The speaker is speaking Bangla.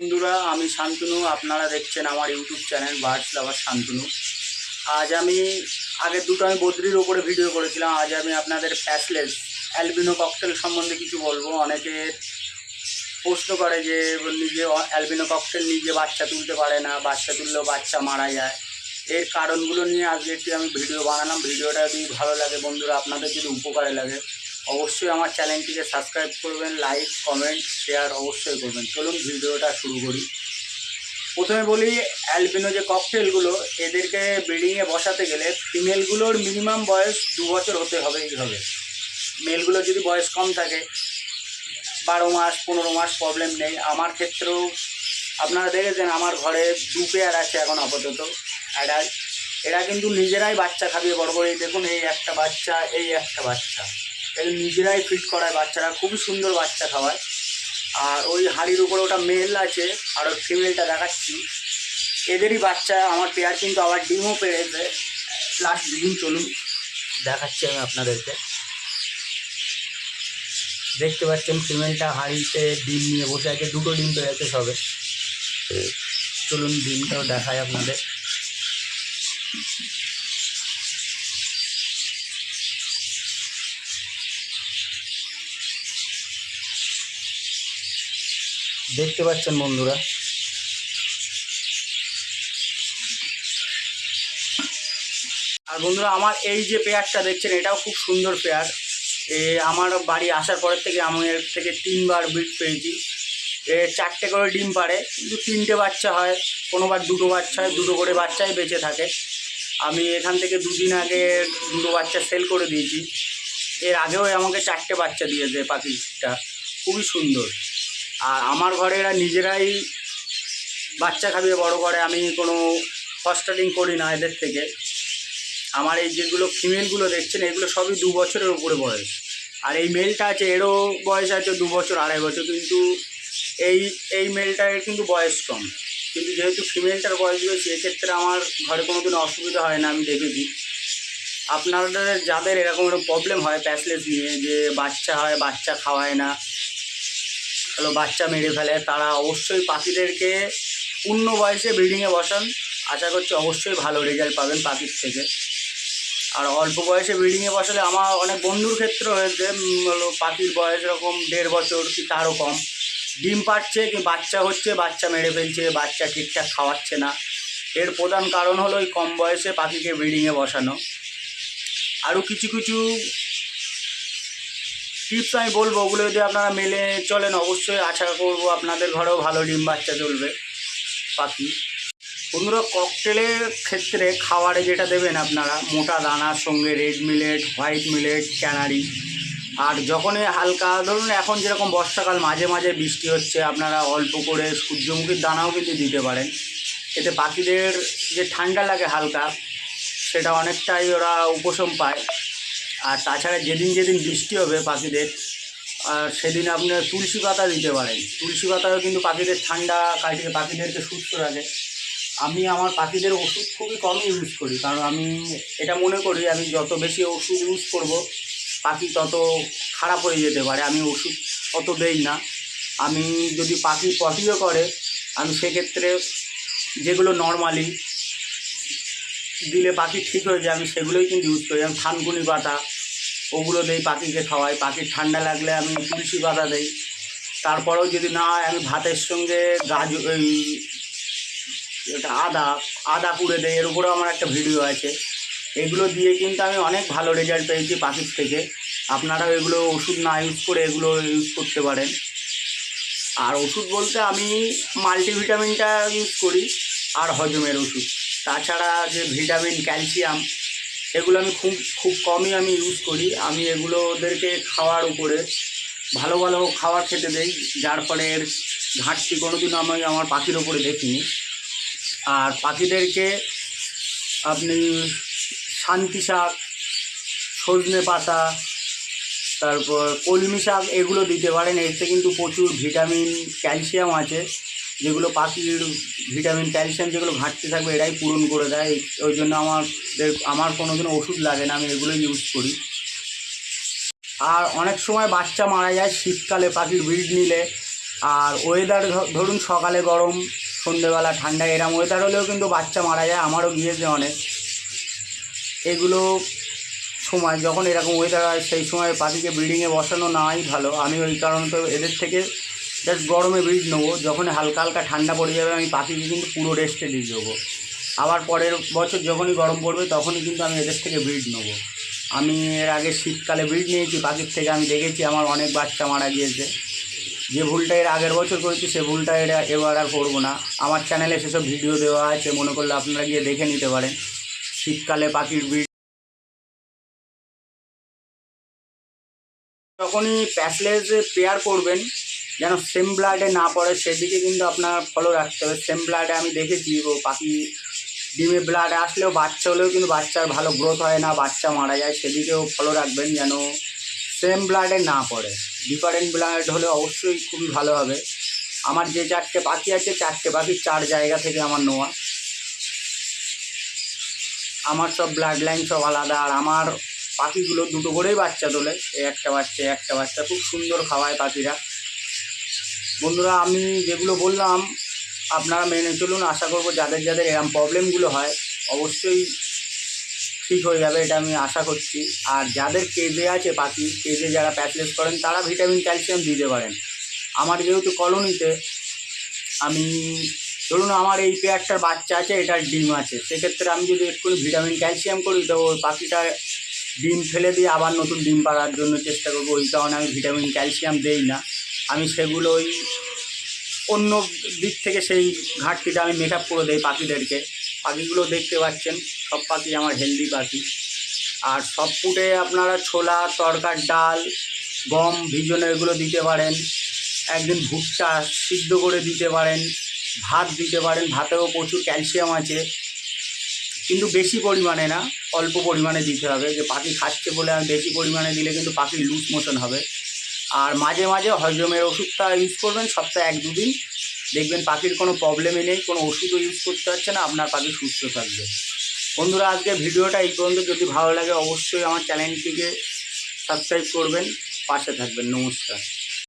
বন্ধুরা, আমি শান্তনু, আপনারা দেখছেন আমার YouTube channel birds lover Shantanu. আজ আমি, আগের দুটো আমি বদ্রির ওপরে ভিডিও করেছিলাম, আজ আমি আপনাদের প্যাসলেস, অ্যালবিনো ককটেল সম্বন্ধে কিছু বলব। অনেকে প্রশ্ন করে যে, নিজে অ্যালবিনো ককটেল নিজে বাচ্চা তুলতে পারে না, বাচ্চা তুললেও বাচ্চা মারা যায়। এর কারণগুলো নিয়ে আজকে একটি আমি ভিডিও বানালাম। ভিডিওটা যদি ভালো লাগে বন্ধুরা, আপনাদের যদি উপকারে লাগে অবশ্যই আমার চ্যানেলটিকে সাবস্ক্রাইব করবেন, লাইক, কমেন্ট, শেয়ার অবশ্যই করবেন। চলুন ভিডিওটা শুরু করি। প্রথমে বলি, অ্যালবিনো যে ককটেলগুলো, এদেরকে ব্রিডিংয়ে বসাতে গেলে ফিমেলগুলোর মিনিমাম বয়স দু বছর হতে হবে এইভাবে মেলগুলো যদি বয়স কম থাকে, বারো মাস, পনেরো মাস প্রবলেম নেই। আমার ক্ষেত্রেও আপনারা দেখেছেন, আমার ঘরে দু পেয়ার আছে এখন আপাতত অ্যাডাল্ট এরা কিন্তু নিজেরাই বাচ্চা খাবিয়ে বড় করে দেখুন, এই একটা বাচ্চা, এই একটা বাচ্চা। এই নিজেরাই ফিট করায় বাচ্চারা, খুবই সুন্দর বাচ্চা খাওয়ায়। আর ওই হাঁড়ির উপরে ওটা মেল আছে, আর ওই ফিমেলটা দেখাচ্ছি। এদেরই বাচ্চা, আমার পেয়ার কিন্তু আবার ডিমও পেরেছে লাস্ট দুদিন চলুন, দেখাচ্ছি আমি আপনাদেরকে। দেখতে পাচ্ছেন ফিমেলটা হাঁড়িতে ডিম নিয়ে বসে আছে, দুটো ডিম পেরেছে সবে। চলুন ডিমটাও দেখায় আপনাদের। দেখতে পাচ্ছেন বন্ধুরা। আর বন্ধুরা, আমার এই যে পেয়ারটা দেখছেন, এটাও খুব সুন্দর পেয়ার। এ, আমার বাড়ি আসার পরের থেকে আমি এর থেকে তিনবার বিট পেয়েছি। এ, চারটে করে ডিম পারে কিন্তু তিনটে বাচ্চা হয়, কোনোবার দুটো বাচ্চা হয়, দুটো করে বাচ্চাই বেঁচে থাকে। আমি এখান থেকে দুদিন আগে দুটো বাচ্চা সেল করে দিয়েছি। এর আগেও আমাকে চারটে বাচ্চা দিয়েছে পাখিটা। খুবই সুন্দর। আর আমার ঘরে এরা নিজেরাই বাচ্চা খাবিয়ে বড় করে। আমি কোনো ফস্টারিং করি না এদের থেকে। আমার এই যেগুলো ফিমেলগুলো দেখছেন, এগুলো সবই দু বছরের উপরে বয়স। আর এই মেলটা আছে, এরও বয়স আছে দু বছর, আড়াই বছর। কিন্তু এই এই মেলটার কিন্তু বয়স কম। কিন্তু যেহেতু ফিমেলটার বয়স বেশি, এক্ষেত্রে আমার ঘরে কোনো দিন অসুবিধা হয় না, আমি দেখেছি আপনাদের, যাদের এরকম একটা প্রবলেম হয় প্যাসলেস নিয়ে, যে বাচ্চা হয়, বাচ্চা খাওয়ায় না হলো বাচ্চা মেরে ফেলে। তারা অবশ্যই পাখিদেরকে পূর্ণ বয়সে ব্রিডিংয়ে বসান। আশা করছি অবশ্যই ভালো রেজাল্ট পাবেন পাখির থেকে। আর অল্প বয়সে ব্রিডিংয়ে বসালে আমার অনেক বন্ধুর ক্ষেত্রে হয়েছে হলো পাখির বয়স এরকম দেড় বছর কি তারও কম। ডিম পাচ্ছে কি বাচ্চা হচ্ছে, বাচ্চা মেরে ফেলছে, বাচ্চা ঠিকঠাক খাওয়াচ্ছে না। এর প্রধান কারণ হলো ওই কম বয়সে পাখিকে ব্রিডিংয়ে বসানো। আরও কিছু কিছু টিপস আমি বলব, ওগুলো যদি আপনারা মেলে চলেন, অবশ্যই আশা করব আপনাদের ঘরেও ভালো ডিম বাচ্চা চলবে। পাখি। বন্ধুরা ককটেলের ক্ষেত্রে খাবারে যেটা দেবেন আপনারা, মোটা দানার সঙ্গে red millet white millet canary আর যখনই হালকা, ধরুন এখন যেরকম বর্ষাকাল, মাঝে মাঝে বৃষ্টি হচ্ছে, আপনারা অল্প করে সূর্যমুখীর দানাও কিন্তু দিতে পারেন। এতে পাখিদের যে ঠান্ডা লাগে হালকা, সেটা অনেকটাই ওরা উপশম পায়। আর তাছাড়া যেদিন যেদিন বৃষ্টি হবে পাখিদের, আর সেদিন আপনি তুলসী পাতা দিতে পারেন। তুলসী পাতাও কিন্তু পাখিদের ঠান্ডা কাটিয়ে পাখিদেরকে সুস্থ রাখে। আমি আমার পাখিদের ওষুধ খুবই কমই ইউজ করি, কারণ আমি এটা মনে করি, আমি যত বেশি ওষুধ ইউজ করব, পাখি তত খারাপ হয়ে যেতে পারে। আমি ওষুধ অত দেই না। আমি যদি পাখি পটিও করে, আমি সেক্ষেত্রে যেগুলো নর্মালি দিলে পাখি ঠিক হয়ে যায়, আমি সেগুলোই কিন্তু ইউজ করি। যেমন থানকুনি পাতা, ওগুলো দিই পাখিকে খাওয়াই। পাখির ঠান্ডা লাগলে আমি তুলসী পাতা দিই। তারপরেও যদি না হয়, আমি ভাতের সঙ্গে গাজর এটা আদা আদা পুড়ে দেয় এর উপরেও আমার একটা ভিডিও আছে। এগুলো দিয়ে কিন্তু আমি অনেক ভালো রেজাল্ট পেয়েছি পাখির থেকে। আপনারাও এগুলো ওষুধ না ইউজ করে এগুলো ইউজ করতে পারেন। আর ওষুধ বলতে আমি মাল্টিভিটামিনটা ইউজ করি, আর হজমের ওষুধ। তাছাড়া যে ভিটামিন ক্যালসিয়াম, এগুলো আমি খুব খুব কমই আমি ইউজ করি। আমি এগুলো ওদেরকে খাওয়ার উপরে, ভালো ভালো খাবার খেতে দেই, যার ফলে এর ঘাটতি কোনোদিনও আমি আমার পাখির ওপরে দেখিনি। আর পাখিদেরকে আপনি শান্তি শাক, সজনে পাতা, তারপর কলমি শাক এগুলো দিতে পারেন। এতে কিন্তু প্রচুর ভিটামিন, ক্যালসিয়াম আছে। যেগুলো পাখির ভিটামিন, ক্যালসিয়াম যেগুলো ঘাটতি থাকবে এরাই পূরণ করে দেয়। ওই জন্য আমার আমার কোনো দিন ওষুধ লাগে না, আমি এগুলো ইউজ করি। আর অনেক সময় বাচ্চা মারা যায় শীতকালে পাখির ব্রিড নিলে। আর ওয়েদার ধরুন সকালে গরম, সন্ধেবেলা ঠান্ডা, এরম ওয়েদার হলেও কিন্তু বাচ্চা মারা যায়, আমারও গিয়েছে অনেক। এগুলো সময়, যখন এরকম ওয়েদার হয়, সেই সময় পাখিকে ব্রিডিংয়ে বসানো নাই ভালো। আমি ওই কারণে তো এদের থেকে জাস্ট গরমে ব্রিজ নেব যখন হালকা হালকা ঠান্ডা পড়ে যাবে, আমি পাখিকে কিন্তু পুরো রেস্টে দিয়ে দেবো। আবার পরের বছর যখনই গরম পড়বে, তখনই কিন্তু আমি এদের থেকে ব্রিড নেব। আমি এর আগে শীতকালে ব্রিড নিয়েছি পাখির থেকে আমি দেখেছি, আমার অনেক বাচ্চা মারা গিয়েছে। যে ভুলটা এর আগের বছর করেছি, সে ভুলটা এরা এবার আর করব না। আমার চ্যানেলে সেসব ভিডিও দেওয়া আছে, মনে করলে আপনারা গিয়ে দেখে নিতে পারেন। শীতকালে পাখির ব্রিড যখনই প্যাসলেজ পেয়ার করবেন যেন সেম ব্লাডে না পড়ে, সেদিকে কিন্তু আপনার ফলো রাখতে হবে। সেম ব্লাডে আমি দেখেছি পাখি ডিমে ব্লাড আসলেও বাচ্চা হলেও কিন্তু বাচ্চার ভালো গ্রোথ হয় না, বাচ্চা মারা যায়, সেদিকেও ফলো রাখবেন যেন সেম ব্লাডে না পড়ে। ডিফারেন্ট ব্লাড হলে অবশ্যই খুবই ভালো হবে। আমার যে চারটে পাখি আছে, চারটে পাখি চার জায়গা থেকে আমার নেওয়া। আমার সব ব্লাড লাইন সব আলাদা, আর আমার পাখিগুলো দুটো করেই বাচ্চা তোলে। একটা বাচ্চা একটা বাচ্চা, খুব সুন্দর খাওয়ায় পাখিরা। বন্ধুরা, আমি যেগুলো বললাম, আপনারা মেনে চলুন। আশা করব যাদের যাদের এরম প্রবলেমগুলো হয়, অবশ্যই ঠিক হয়ে যাবে, এটা আমি আশা করছি। আর যাদের কেজে আছে পাখি কেজে যারা প্যাচলেস করেন, তারা ভিটামিন ক্যালসিয়াম দিতে পারেন। আমার যেহেতু কলোনিতে আমি, ধরুন আমার এই পেয়ারটার বাচ্চা আছে, এটার ডিম আছে, সেক্ষেত্রে আমি যদি একটু ভিটামিন ক্যালসিয়াম করি, তো ওই পাখিটা ডিম ফেলে দিয়ে আবার নতুন ডিম পাড়ার জন্য চেষ্টা করব। ওই কারণে আমি ভিটামিন ক্যালসিয়াম দেই না। আমি সেগুলো ওই অন্য দিক থেকে সেই ঘাটতিটা আমি মেকআপ করে দেই পাখিদেরকে। পাখিগুলো দেখতে পাচ্ছেন, সব পাখি আমার হেলদি পাখি। আর সব ফুটে আপনারা ছোলা, তরকার ডাল, গম, ভিজনে এগুলো দিতে পারেন। একদিন ভুট্টা সিদ্ধ করে দিতে পারেন, ভাত দিতে পারেন, ভাতেও প্রচুর ক্যালসিয়াম আছে। কিন্তু বেশি পরিমাণে না, অল্প পরিমাণে দিতে হবে। যে পাখি খাচ্ছে বলে আমি বেশি পরিমাণে দিলে কিন্তু পাখির লুজ মোশন হবে। আর মাঝে মাঝে হজমের ওষুধটা ইউজ করবেন, সপ্তাহে এক দুদিন। দেখবেন পাখির কোনো প্রবলেমই নেই, কোনো ওষুধও ইউজ করতে হচ্ছে না, আপনার পাখি সুস্থ থাকবে। বন্ধুরা, আজকে ভিডিওটা এই পর্যন্ত। যদি ভালো লাগে, অবশ্যই আমার চ্যানেলটিকে সাবস্ক্রাইব করবেন, পাশে থাকবেন। নমস্কার।